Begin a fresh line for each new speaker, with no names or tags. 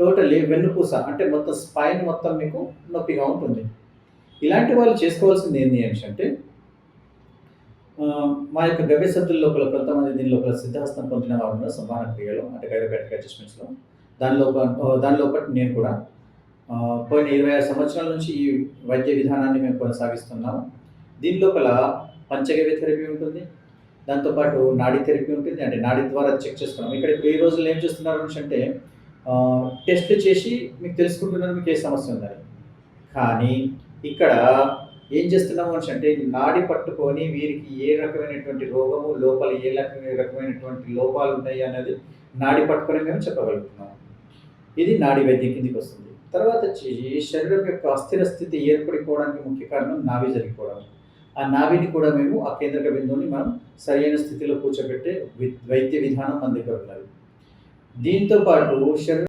Totally వెన్నుపూస అంటే మొత్తం స్పైన్ మొత్తం మీకు నొప్పిగా ఉంటుంది. ఇలాంటి వాళ్ళు చేసుకోవాల్సింది ఏంటి అంటే మా యొక్క గవ్య సద్దుల లోపల కొంతమంది దీని లోపల సిద్ధాస్తం పొందిన వారు ఉన్నారు సంధాన క్రియలో అంటే గైరోపాటిక్ అడ్జస్ట్మెంట్స్లో దానిలో ఒక- దానిలో ఒకటి నేను కూడా పోయిన ఇరవై ఆరు సంవత్సరాల నుంచి ఈ వైద్య విధానాన్ని మేము కొనసాగిస్తున్నాము దీని లోపల పంచగవ్య థెరపీ ఉంటుంది. దాంతోపాటు నాడీ థెరపీ ఉంటుంది. అంటే నాడీ ద్వారా చెక్ చేసుకున్నాం. ఇక్కడ ఇప్పుడు ఈ రోజుల్లో ఏం చేస్తున్నారు అంటే టెస్ట్ చేసి మీకు తెలుసుకుంటున్నారు మీకు ఏ సమస్య ఉందని. కానీ ఇక్కడ ఏం చేస్తున్నాము అని అంటే నాడి పట్టుకొని వీరికి ఏ రకమైనటువంటి రోగము లోపల ఏ రకమైన రకమైనటువంటి లోపాలు ఉన్నాయి అనేది నాడి పట్టుకొని మేము చెప్పగలుగుతున్నాము ఇది నాడి వైద్యం కిందికి వస్తుంది. తర్వాత వచ్చి శరీరం యొక్క అస్థిర స్థితి ఏర్పడిపోవడానికి ముఖ్య కారణం నావి జరిగిపోవడం. ఆ నావిని కూడా మేము ఆ కేంద్రక బిందువుని మనం సరైన స్థితిలో కూర్చోబెట్టే వైద్య విధానం మన దగ్గర ఉన్నది. దీంతో పాటు శరీరం